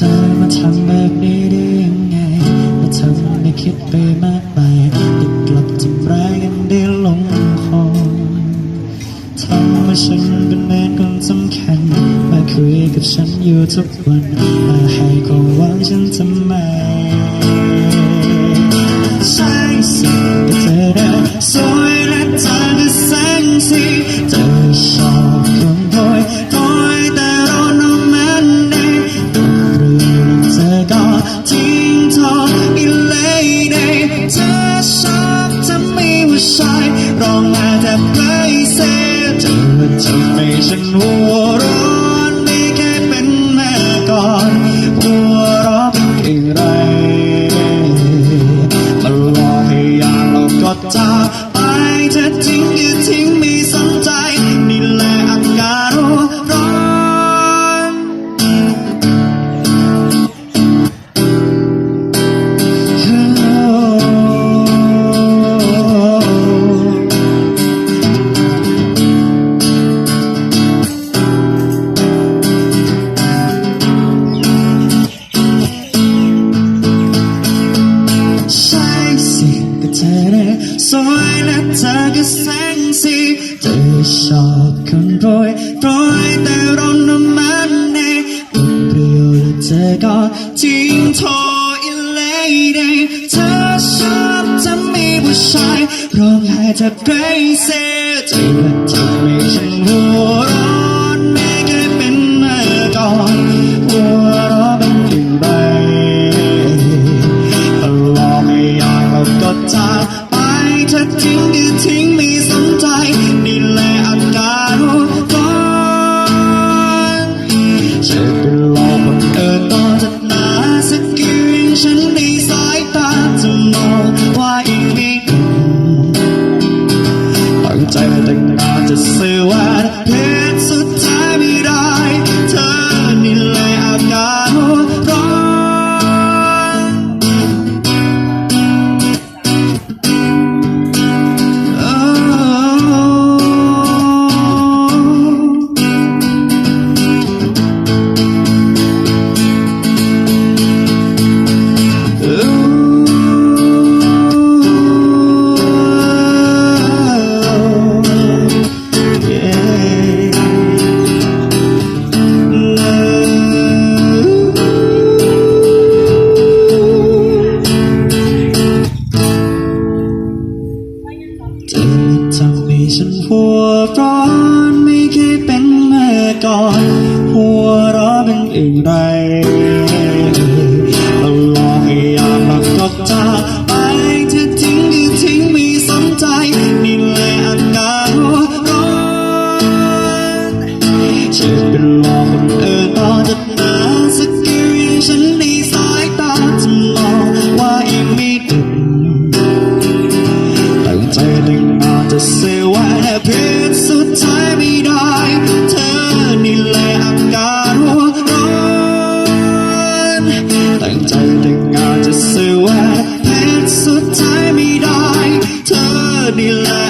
ธอมาทำแบบนี้ได้ยังไงมาทำให้คิดไปมากไปแต่กลับทำร้ายกันได้ลงคอทำให้ฉันเป็นแมนคนสำคัญ มาคุยกับฉันอยู่ทุกวัน มาให้ความหวังฉันทำไมใช่สิแต่เธอสวยและเธอก็แสนสีเธอ อทำ ธอนี่ยสวยและเธอก็แสงสีเธอชอบคนรวยรวยแต่เรานั้นมันเองเปรี้ยวและเธอก็ทิ้งโทอีเลยเดเธอชอบจะมีผู้ชายร้องไห้แทบไร้เสียเธอทำให้ฉันหัวร้อ ตั้งใจตั้ง ก่อน หัวเร้อนเป็นอย่างไรตลอดอยากรักก็จากไปเธอทิ้งก็ทิ้งไม่สนใจ นี่แหละอาการร้อนจะเป็นหลอกคนเอื่นต่อจากหนาสักกี่ฉันในสายตาจะมองว่าอีกไม่ถึงตั้งใจตั้งนาจะสื่อ ธ